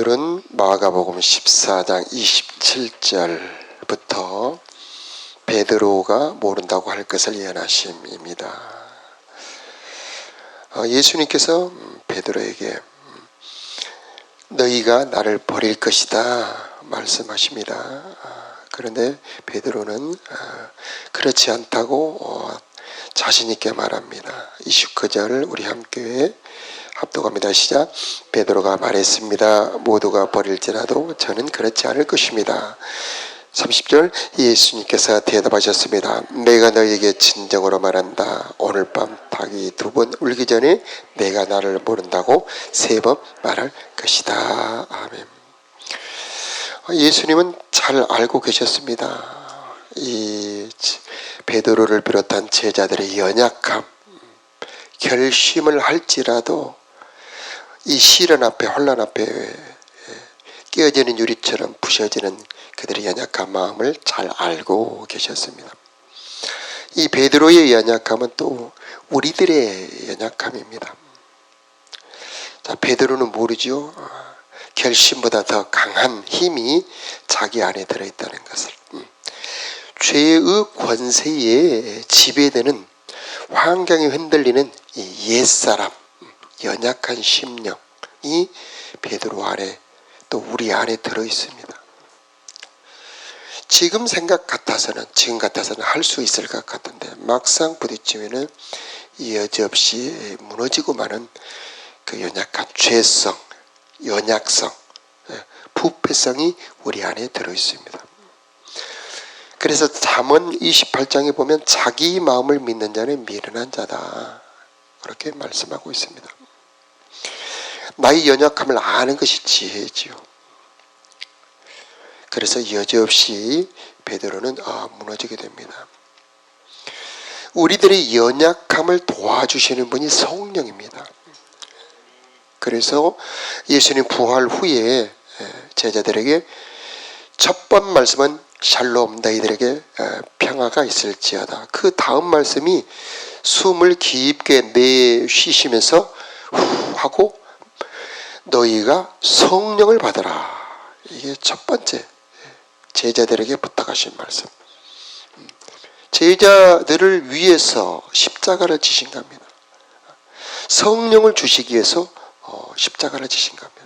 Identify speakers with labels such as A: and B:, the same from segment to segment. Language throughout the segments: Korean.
A: 오늘은 마가복음 14장 27절부터 베드로가 모른다고 할 것을 예언하심입니다. 어, 예수님께서 베드로에게 너희가 나를 버릴 것이다 말씀하십니다. 아, 그런데 베드로는 아, 그렇지 않다고 어, 자신 있게 말합니다. 29절 우리 함께 합독합니다. 시작. 베드로가 말했습니다. 모두가 버릴지라도 저는 그렇지 않을 것입니다. 30절 예수님께서 대답하셨습니다. 내가 너에게 진정으로 말한다. 오늘 밤 닭이 두 번 울기 전에 내가 나를 모른다고 세 번 말할 것이다. 아멘. 예수님은 잘 알고 계셨습니다. 이 베드로를 비롯한 제자들의 연약함, 결심을 할지라도 이 시련 앞에 혼란 앞에 깨어지는 유리처럼 부셔지는 그들의 연약한 마음을 잘 알고 계셨습니다. 이 베드로의 연약함은 또 우리들의 연약함입니다. 자, 베드로는 모르죠. 결심보다 더 강한 힘이 자기 안에 들어있다는 것을. 음. 죄의 권세에 지배되는 환경이 흔들리는 이 옛사람, 연약한 심령이 베드로 안에 또 우리 안에 들어 있습니다. 지금 생각 같아서는 지금 같아서는 할 수 있을 것 같은데 막상 부딪히면은 여지없이 무너지고 마는 그 연약한 죄성, 연약성, 예, 부패성이 우리 안에 들어 있습니다. 그래서 잠언 28장에 보면 자기 마음을 믿는 자는 미련한 자다. 그렇게 말씀하고 있습니다. 나의 연약함을 아는 것이 지혜지요. 그래서 여지없이 베드로는 아, 무너지게 됩니다. 우리들의 연약함을 도와주시는 분이 성령입니다. 그래서 예수님 부활 후에 제자들에게 첫 번 말씀은 샬롬 너희들에게 평화가 있을지어다. 그 다음 말씀이 숨을 깊게 내쉬시면서 후 하고 너희가 성령을 받아라. 이게 첫 번째 제자들에게 부탁하신 말씀. 제자들을 위해서 십자가를 지신 겁니다. 성령을 주시기 위해서 어, 십자가를 지신 겁니다.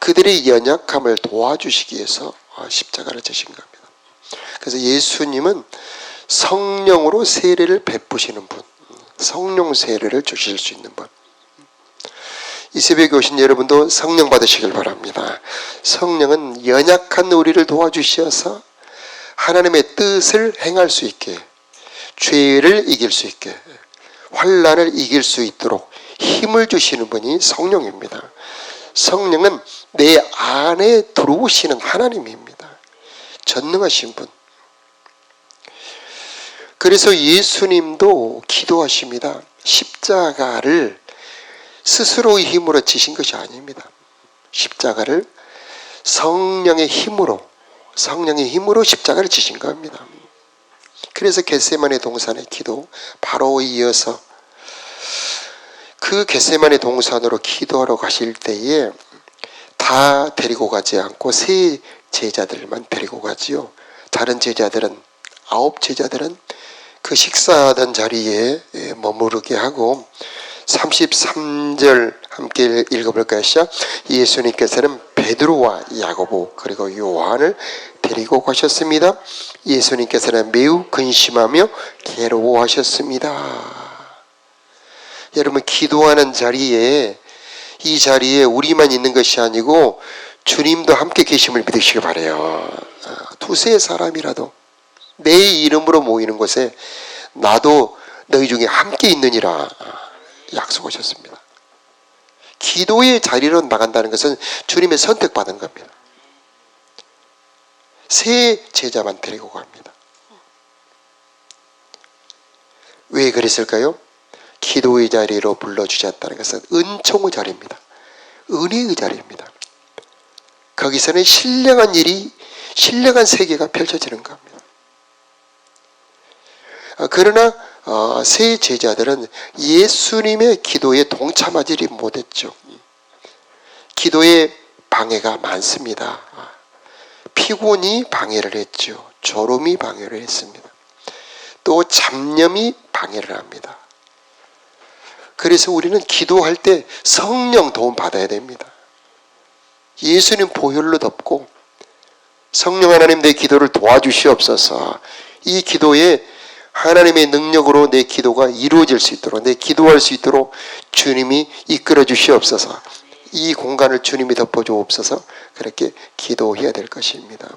A: 그들의 연약함을 도와주시기 위해서 어, 십자가를 지신 겁니다. 그래서 예수님은 성령으로 세례를 베푸시는 분, 성령 세례를 주실 수 있는 분. 이 새벽에 오신 여러분도 성령 받으시길 바랍니다. 성령은 연약한 우리를 도와주셔서 하나님의 뜻을 행할 수 있게, 죄를 이길 수 있게, 환란을 이길 수 있도록 힘을 주시는 분이 성령입니다. 성령은 내 안에 들어오시는 하나님입니다. 전능하신 분. 그래서 예수님도 기도하십니다. 십자가를 스스로의 힘으로 지신 것이 아닙니다. 십자가를 성령의 힘으로 성령의 힘으로 십자가를 지신 겁니다. 그래서 겟세만의 동산의 기도 바로 이어서 그 겟세만의 동산으로 기도하러 가실 때에 다 데리고 가지 않고 세 제자들만 데리고 가지요. 다른 제자들은 아홉 제자들은 그 식사하던 자리에 머무르게 하고 33절 함께 읽어볼까요? 시작. 예수님께서는 베드로와 야고보 그리고 요한을 데리고 가셨습니다. 예수님께서는 매우 근심하며 괴로워하셨습니다. 여러분 기도하는 자리에 이 자리에 우리만 있는 것이 아니고 주님도 함께 계심을 믿으시기 바래요. 아, 두세 사람이라도 내 이름으로 모이는 곳에 나도 너희 중에 함께 있느니라 약속하셨습니다. 기도의 자리로 나간다는 것은 주님의 선택받은 겁니다. 세 제자만 데리고 갑니다. 왜 그랬을까요? 기도의 자리로 불러주셨다는 것은 은총의 자리입니다. 은혜의 자리입니다. 거기서는 신령한 일이, 신령한 세계가 펼쳐지는 겁니다. 아, 그러나 어, 세 제자들은 예수님의 기도에 동참하지 못했죠. 기도에 방해가 많습니다. 피곤이 방해를 했죠. 졸음이 방해를 했습니다. 또 잡념이 방해를 합니다. 그래서 우리는 기도할 때 성령 도움 받아야 됩니다. 예수님 보혈로 덮고 성령 하나님 내 기도를 도와주시옵소서. 이 기도에 하나님의 능력으로 내 기도가 이루어질 수 있도록 내 기도할 수 있도록 주님이 이끌어 주시옵소서. 이 공간을 주님이 덮어 주옵소서. 그렇게 기도해야 될 것입니다.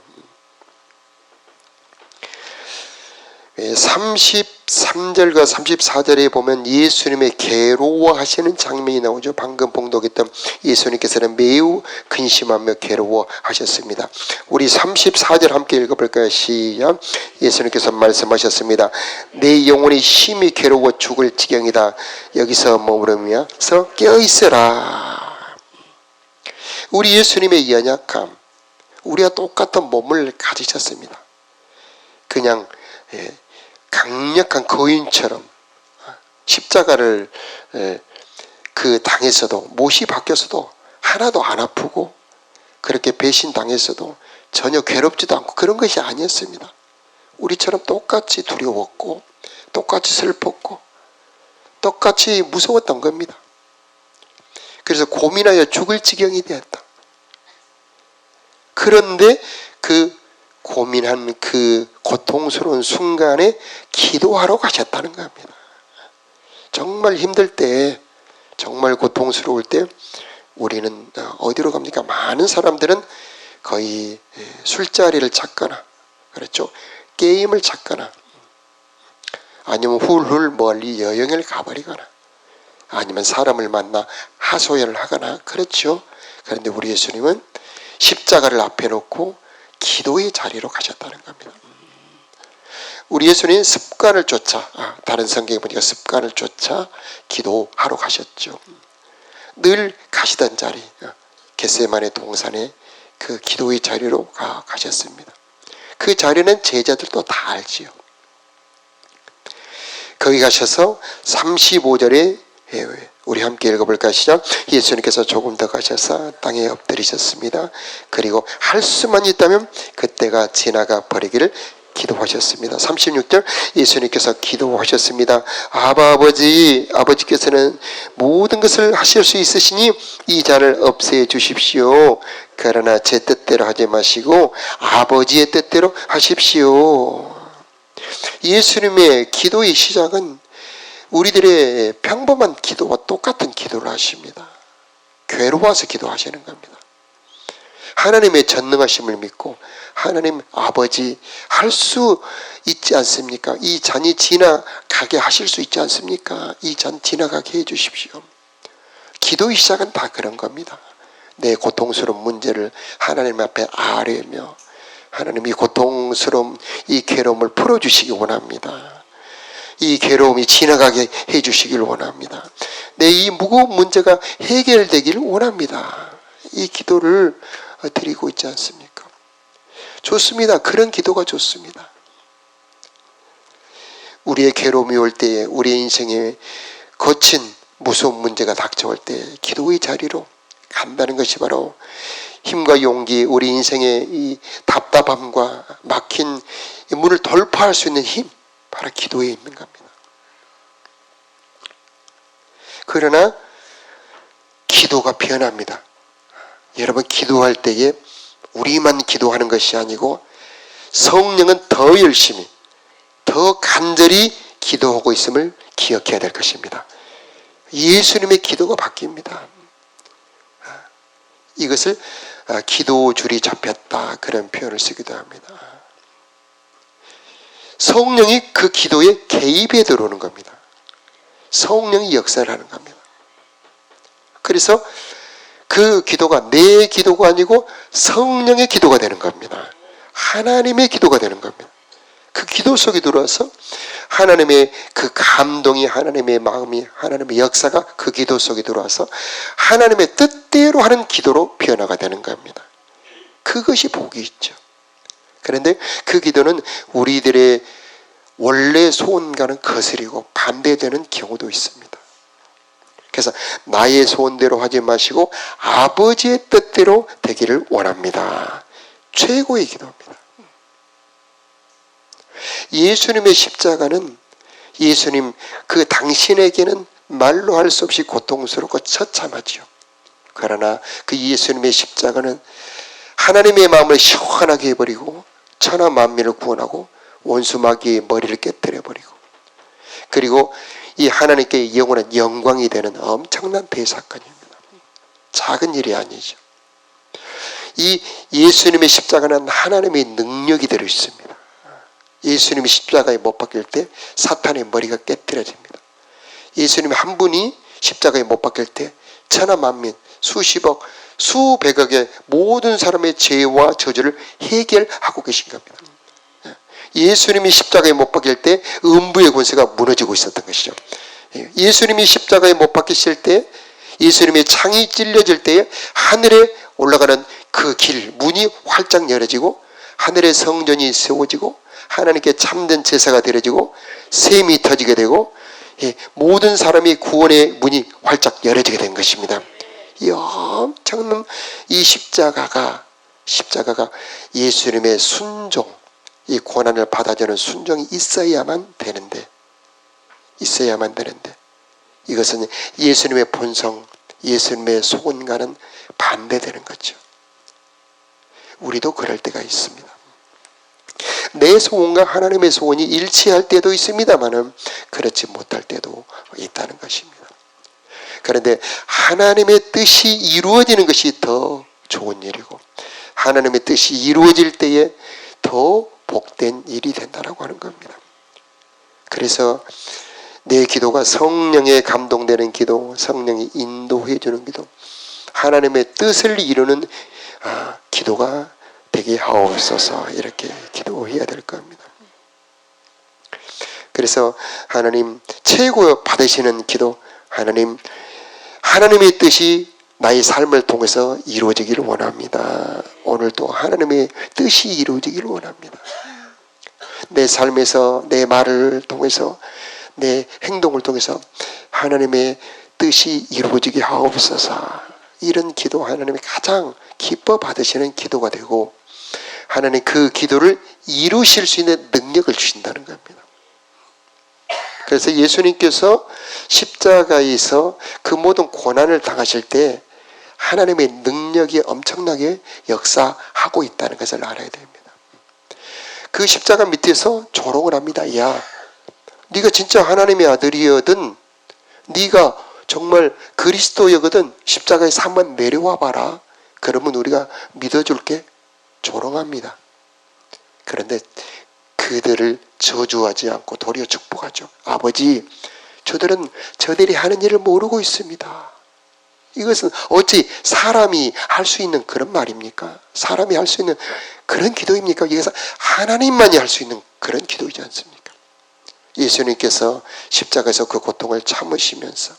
A: 33절과 34절에 보면 예수님의 괴로워하시는 장면이 나오죠. 방금 봉독했던 예수님께서는 매우 근심하며 괴로워하셨습니다. 우리 34절 함께 읽어볼까요? 시작. 예수님께서 말씀하셨습니다. 내 영혼이 심히 괴로워 죽을 지경이다. 여기서 머무르면서 깨어있으라. 우리 예수님의 연약함, 우리와 똑같은 몸을 가지셨습니다. 그냥 예, 강력한 거인처럼 십자가를 예, 그 당했어도 못이 바뀌었어도 하나도 안 아프고 그렇게 배신 당했어도 전혀 괴롭지도 않고 그런 것이 아니었습니다. 우리처럼 똑같이 두려웠고 똑같이 슬펐고 똑같이 무서웠던 겁니다. 그래서 고민하여 죽을 지경이 되었다. 그런데 그 고민한 그 고통스러운 순간에 기도하러 가셨다는 겁니다. 정말 힘들 때, 정말 고통스러울 때 우리는 어디로 갑니까? 많은 사람들은 거의 술자리를 찾거나, 그렇죠? 게임을 찾거나, 아니면 훌훌 멀리 여행을 가버리거나, 아니면 사람을 만나 하소연을 하거나, 그렇죠? 그런데 우리 예수님은 십자가를 앞에 놓고 기도의 자리로 가셨다는 겁니다. 우리 예수님 습관을 쫓아 아, 다른 성경에 보니까 습관을 쫓아 기도하러 가셨죠. 늘 가시던 자리 아, 겟세만의 동산에 그 기도의 자리로 가, 가셨습니다. 그 자리는 제자들도 다 알지요. 거기 가셔서 35절에 우리 함께 읽어볼까 시작. 예수님께서 조금 더 가셔서 땅에 엎드리셨습니다. 그리고 할 수만 있다면 그때가 지나가 버리기를 기도하셨습니다. 36절 예수님께서 기도하셨습니다. 아바 아버지 아버지께서는 모든 것을 하실 수 있으시니 이 잔을 없애 주십시오. 그러나 제 뜻대로 하지 마시고 아버지의 뜻대로 하십시오. 예수님의 기도의 시작은 우리들의 평범한 기도와 똑같은 기도를 하십니다. 괴로워서 기도하시는 겁니다. 하나님의 전능하심을 믿고 하나님 아버지 할 수 있지 않습니까? 이 잔이 지나가게 하실 수 있지 않습니까? 이 잔 지나가게 해 주십시오. 기도의 시작은 다 그런 겁니다. 내 고통스러운 문제를 하나님 앞에 아뢰며 하나님 이 고통스러움, 이 괴로움을 풀어주시기 원합니다. 이 괴로움이 지나가게 해주시길 원합니다. 내 이 무거운 문제가 해결되기를 원합니다. 이 기도를 드리고 있지 않습니까? 좋습니다. 그런 기도가 좋습니다. 우리의 괴로움이 올 때에 우리의 인생에 거친 무서운 문제가 닥쳐올 때 기도의 자리로 간다는 것이 바로 힘과 용기, 우리 인생의 이 답답함과 막힌 문을 돌파할 수 있는 힘, 바로 기도에 있는 겁니다. 그러나 기도가 변합니다. 여러분 기도할 때에 우리만 기도하는 것이 아니고 성령은 더 열심히 더 간절히 기도하고 있음을 기억해야 될 것입니다. 예수님의 기도가 바뀝니다. 이것을 기도줄이 잡혔다 그런 표현을 쓰기도 합니다. 성령이 그 기도에 개입해 들어오는 겁니다. 성령이 역사를 하는 겁니다. 그래서 그 기도가 내 기도가 아니고 성령의 기도가 되는 겁니다. 하나님의 기도가 되는 겁니다. 그 기도 속에 들어와서 하나님의 그 감동이 하나님의 마음이 하나님의 역사가 그 기도 속에 들어와서 하나님의 뜻대로 하는 기도로 변화가 되는 겁니다. 그것이 복이 있죠. 그런데 그 기도는 우리들의 원래 소원과는 거스리고 반대되는 경우도 있습니다. 그래서 나의 소원대로 하지 마시고 아버지의 뜻대로 되기를 원합니다. 최고의 기도입니다. 예수님의 십자가는 예수님 그 당신에게는 말로 할 수 없이 고통스럽고 처참하지요. 그러나 그 예수님의 십자가는 하나님의 마음을 시원하게 해버리고 천하 만민을 구원하고 원수 마귀의 머리를 깨뜨려 버리고 그리고 이 하나님께 영원한 영광이 되는 엄청난 대사건입니다. 작은 일이 아니죠. 이 예수님의 십자가는 하나님의 능력이 들어 있습니다. 예수님이 십자가에 못 박힐 때 사탄의 머리가 깨뜨려집니다. 예수님 한 분이 십자가에 못 박힐 때 천하 만민 수십억 수백억의 모든 사람의 죄와 저주를 해결하고 계신 겁니다. 예수님이 십자가에 못 박힐 때 음부의 권세가 무너지고 있었던 것이죠. 예수님이 십자가에 못 박히실 때 예수님의 창이 찔려질 때에 하늘에 올라가는 그 길, 문이 활짝 열어지고 하늘의 성전이 세워지고 하나님께 참된 제사가 드려지고 샘이 터지게 되고 예, 모든 사람이 구원의 문이 활짝 열어지게 된 것입니다. 이 엄청난 이 십자가가 십자가가 예수님의 순종, 이 고난을 받아주는 순종이 있어야만 되는데 있어야만 되는데 이것은 예수님의 본성, 예수님의 소원과는 반대되는 거죠. 우리도 그럴 때가 있습니다. 내 소원과 하나님의 소원이 일치할 때도 있습니다만은 그렇지 못할 때도 있다는 것입니다. 그런데 하나님의 뜻이 이루어지는 것이 더 좋은 일이고 하나님의 뜻이 이루어질 때에 더 복된 일이 된다라고 하는 겁니다. 그래서 내 기도가 성령에 감동되는 기도, 성령이 인도해 주는 기도, 하나님의 뜻을 이루는 아, 기도가 되게 하옵소서 이렇게 기도해야 될 겁니다. 그래서 하나님 최고 받으시는 기도, 하나님 하나님의 뜻이 나의 삶을 통해서 이루어지기를 원합니다. 오늘도 하나님의 뜻이 이루어지기를 원합니다. 내 삶에서 내 말을 통해서 내 행동을 통해서 하나님의 뜻이 이루어지게 하옵소서. 이런 기도 하나님이 가장 기뻐 받으시는 기도가 되고 하나님 그 기도를 이루실 수 있는 능력을 주신다는 겁니다. 그래서 예수님께서 십자가에서 그 모든 고난을 당하실 때 하나님의 능력이 엄청나게 역사하고 있다는 것을 알아야 됩니다. 그 십자가 밑에서 조롱을 합니다. 야, 네가 진짜 하나님의 아들이거든. 네가 정말 그리스도여거든. 십자가에서 한번 내려와 봐라. 그러면 우리가 믿어줄게. 조롱합니다. 그런데 그들을 저주하지 않고 도리어 축복하죠. 아버지, 저들은 저들이 하는 일을 모르고 있습니다. 이것은 어찌 사람이 할 수 있는 그런 말입니까? 사람이 할 수 있는 그런 기도입니까? 이것은 하나님만이 할 수 있는 그런 기도이지 않습니까? 예수님께서 십자가에서 그 고통을 참으시면서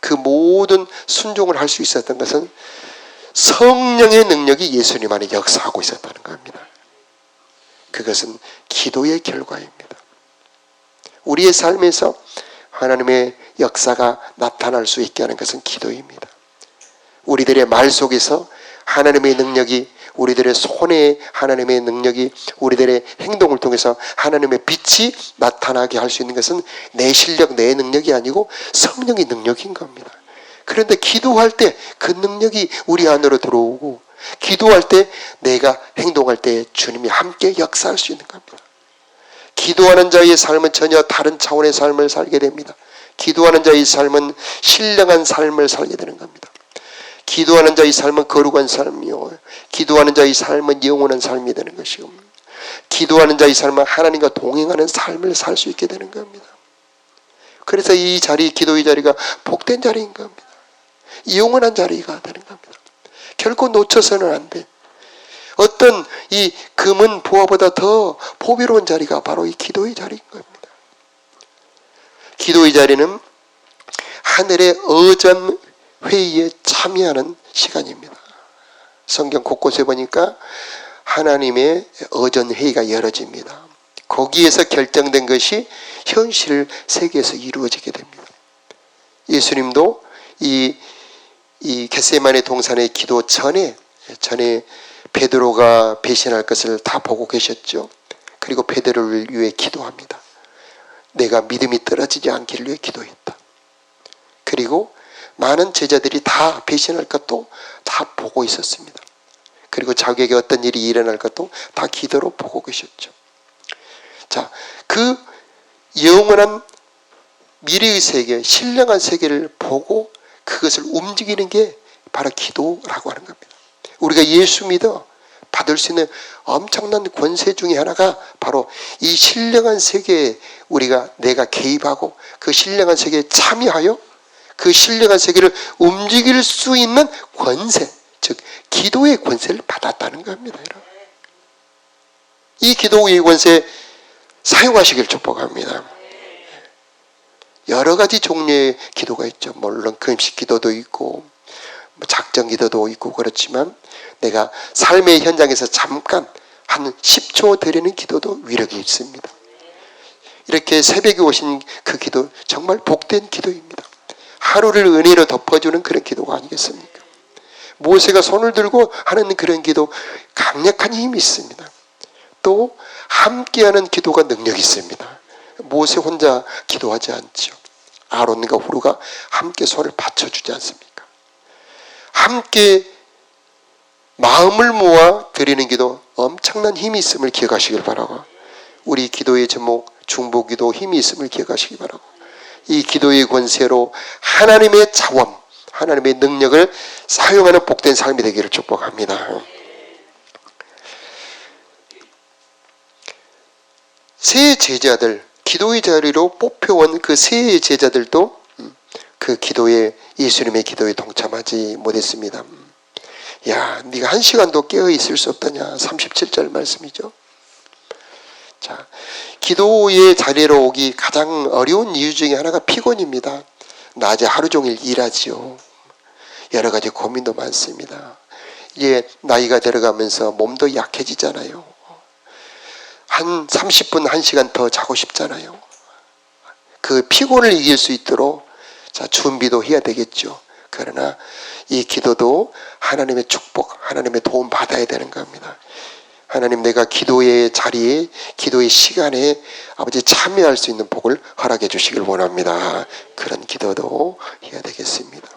A: 그 모든 순종을 할 수 있었던 것은 성령의 능력이 예수님 안에 역사하고 있었다는 겁니다. 그것은 기도의 결과입니다. 우리의 삶에서 하나님의 역사가 나타날 수 있게 하는 것은 기도입니다. 우리들의 말 속에서 하나님의 능력이 우리들의 손에 하나님의 능력이 우리들의 행동을 통해서 하나님의 빛이 나타나게 할 수 있는 것은 내 실력, 내 능력이 아니고 성령의 능력인 겁니다. 그런데 기도할 때 그 능력이 우리 안으로 들어오고 기도할 때 내가 행동할 때 주님이 함께 역사할 수 있는 겁니다. 기도하는 자의 삶은 전혀 다른 차원의 삶을 살게 됩니다. 기도하는 자의 삶은 신령한 삶을 살게 되는 겁니다. 기도하는 자의 삶은 거룩한 삶이요. 기도하는 자의 삶은 영원한 삶이 되는 것이고, 기도하는 자의 삶은 하나님과 동행하는 삶을 살 수 있게 되는 겁니다. 그래서 이 자리, 기도의 자리가 복된 자리인 겁니다. 영원한 자리가 되는 겁니다. 결코 놓쳐서는 안 돼. 어떤 이 금은 보화보다 더 보비로운 자리가 바로 이 기도의 자리인 겁니다. 기도의 자리는 하늘의 어전 회의에 참여하는 시간입니다. 성경 곳곳에 보니까 하나님의 어전 회의가 열어집니다. 거기에서 결정된 것이 현실 세계에서 이루어지게 됩니다. 예수님도 이, 이 겟세만의 동산의 기도 전에 전에 베드로가 배신할 것을 다 보고 계셨죠. 그리고 베드로를 위해 기도합니다. 내가 믿음이 떨어지지 않기를 위해 기도했다. 그리고 많은 제자들이 다 배신할 것도 다 보고 있었습니다. 그리고 자기에게 어떤 일이 일어날 것도 다 기도로 보고 계셨죠. 자, 그 영원한 미래의 세계, 신령한 세계를 보고 그것을 움직이는 게 바로 기도라고 하는 겁니다. 우리가 예수 믿어 받을 수 있는 엄청난 권세 중에 하나가 바로 이 신령한 세계에 우리가 내가 개입하고 그 신령한 세계에 참여하여 그 신령한 세계를 움직일 수 있는 권세, 즉 기도의 권세를 받았다는 겁니다. 여러분. 이 기도의 권세 사용하시길 축복합니다. 여러 가지 종류의 기도가 있죠. 물론 금식 기도도 있고 뭐 작정 기도도 있고 그렇지만 내가 삶의 현장에서 잠깐 한 10초 드리는 기도도 위력이 있습니다. 이렇게 새벽에 오신 그 기도 정말 복된 기도입니다. 하루를 은혜로 덮어주는 그런 기도가 아니겠습니까? 모세가 손을 들고 하는 그런 기도 강력한 힘이 있습니다. 또 함께하는 기도가 능력이 있습니다. 모세 혼자 기도하지 않죠. 아론과 후루가 함께 손을 받쳐주지 않습니까? 함께 마음을 모아 드리는 기도 엄청난 힘이 있음을 기억하시길 바라고 우리 기도의 제목 중보기도 힘이 있음을 기억하시기 바라고 이 기도의 권세로 하나님의 자원, 하나님의 능력을 사용하는 복된 삶이 되기를 축복합니다. 새 제자들, 기도의 자리로 뽑혀온 그새 제자들도 음, 그 기도에 예수님의 기도에 동참하지 못했습니다. 음. 야, 네가 한 시간도 깨어 있을 수 없더냐? 37절 말씀이죠. 자, 기도의 자리로 오기 가장 어려운 이유 중에 하나가 피곤입니다. 낮에 하루 종일 일하지요. 여러 가지 고민도 많습니다. 이제 나이가 들어가면서 몸도 약해지잖아요. 한 30분, 1시간 더 자고 싶잖아요. 그 피곤을 이길 수 있도록 자, 준비도 해야 되겠죠. 그러나 이 기도도 하나님의 축복, 하나님의 도움 받아야 되는 겁니다. 하나님 내가 기도의 자리에 기도의 시간에 아버지 참여할 수 있는 복을 허락해 주시길 원합니다. 그런 기도도 해야 되겠습니다.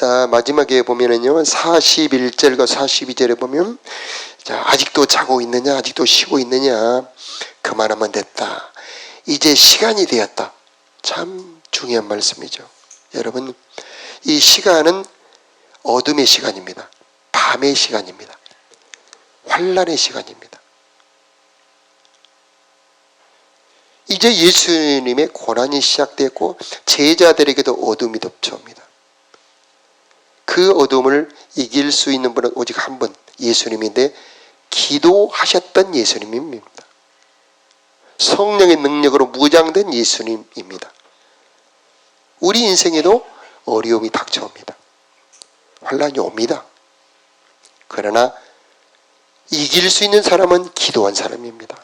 A: 자, 마지막에 보면은요. 41절과 42절에 보면 자, 아직도 자고 있느냐? 아직도 쉬고 있느냐? 그만하면 됐다. 이제 시간이 되었다. 참 중요한 말씀이죠. 여러분, 이 시간은 어둠의 시간입니다. 밤의 시간입니다. 환란의 시간입니다. 이제 예수님의 고난이 시작됐고 제자들에게도 어둠이 덮쳐옵니다. 그 어둠을 이길 수 있는 분은 오직 한 분, 예수님인데 기도하셨던 예수님입니다. 성령의 능력으로 무장된 예수님입니다. 우리 인생에도 어려움이 닥쳐옵니다. 환란이 옵니다. 그러나 이길 수 있는 사람은 기도한 사람입니다.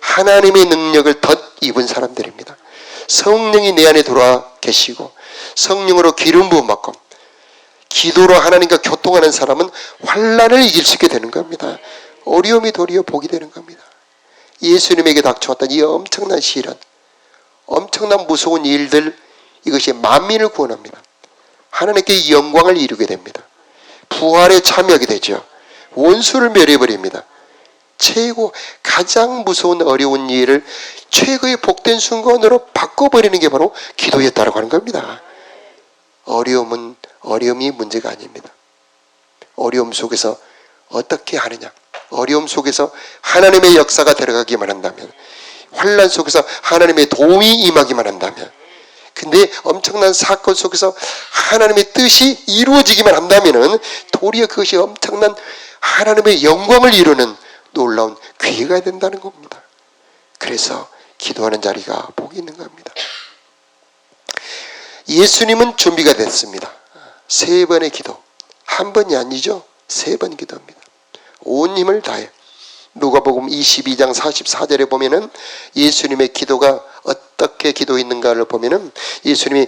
A: 하나님의 능력을 덧 입은 사람들입니다. 성령이 내 안에 들어와 계시고 성령으로 기름 부음 받고 기도로 하나님과 교통하는 사람은 환란을 이길 수 있게 되는 겁니다. 어려움이 도리어 복이 되는 겁니다. 예수님에게 닥쳐왔던 이 엄청난 시련, 엄청난 무서운 일들 이것이 만민을 구원합니다. 하나님께 영광을 이루게 됩니다. 부활에 참여하게 되죠. 원수를 멸해버립니다. 최고 가장 무서운 어려운 일을 최고의 복된 순간으로 바꿔버리는 게 바로 기도였다고 하는 겁니다. 어려움은 어려움이 문제가 아닙니다. 어려움 속에서 어떻게 하느냐? 어려움 속에서 하나님의 역사가 들어가기만 한다면, 환란 속에서 하나님의 도움이 임하기만 한다면, 근데 엄청난 사건 속에서 하나님의 뜻이 이루어지기만 한다면은 도리어 그것이 엄청난 하나님의 영광을 이루는 놀라운 기회가 된다는 겁니다. 그래서 기도하는 자리가 복이 있는 겁니다. 예수님은 준비가 됐습니다. 세 번의 기도. 한 번이 아니죠. 세 번 기도합니다. 온 힘을 다해. 누가복음 22장 44절에 보면은 예수님의 기도가 어떻게 기도했는가를 보면은 예수님이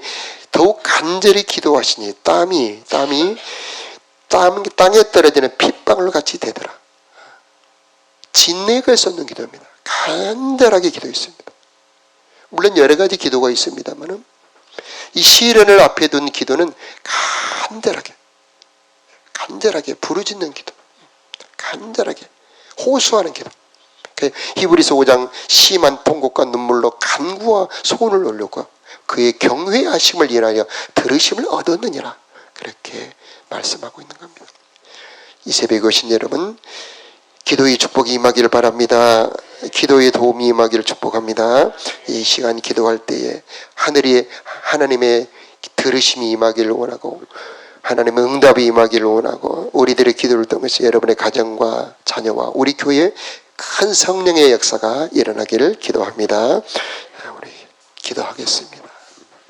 A: 더욱 간절히 기도하시니 땀이 땀이 땀 땅에 떨어지는 핏방울 같이 되더라. 진액을 쏟는 기도입니다. 간절하게 기도했습니다. 물론 여러 가지 기도가 있습니다만은 이 시련을 앞에 둔 기도는 간절하게 간절하게 부르짖는 기도 간절하게 호소하는 기도 그 히브리서 5장 심한 통곡과 눈물로 간구와 소원을 올렸고 그의 경외하심을 인하여 들으심을 얻었느니라 그렇게 말씀하고 있는 겁니다. 이 새벽에 오신 여러분 기도의 축복이 임하기를 바랍니다. 기도의 도움이 임하기를 축복합니다. 이 시간 기도할 때에 하늘이 하나님의 들으심이 임하기를 원하고 하나님의 응답이 임하기를 원하고 우리들의 기도를 통해서 여러분의 가정과 자녀와 우리 교회에 큰 성령의 역사가 일어나기를 기도합니다. 우리 기도하겠습니다.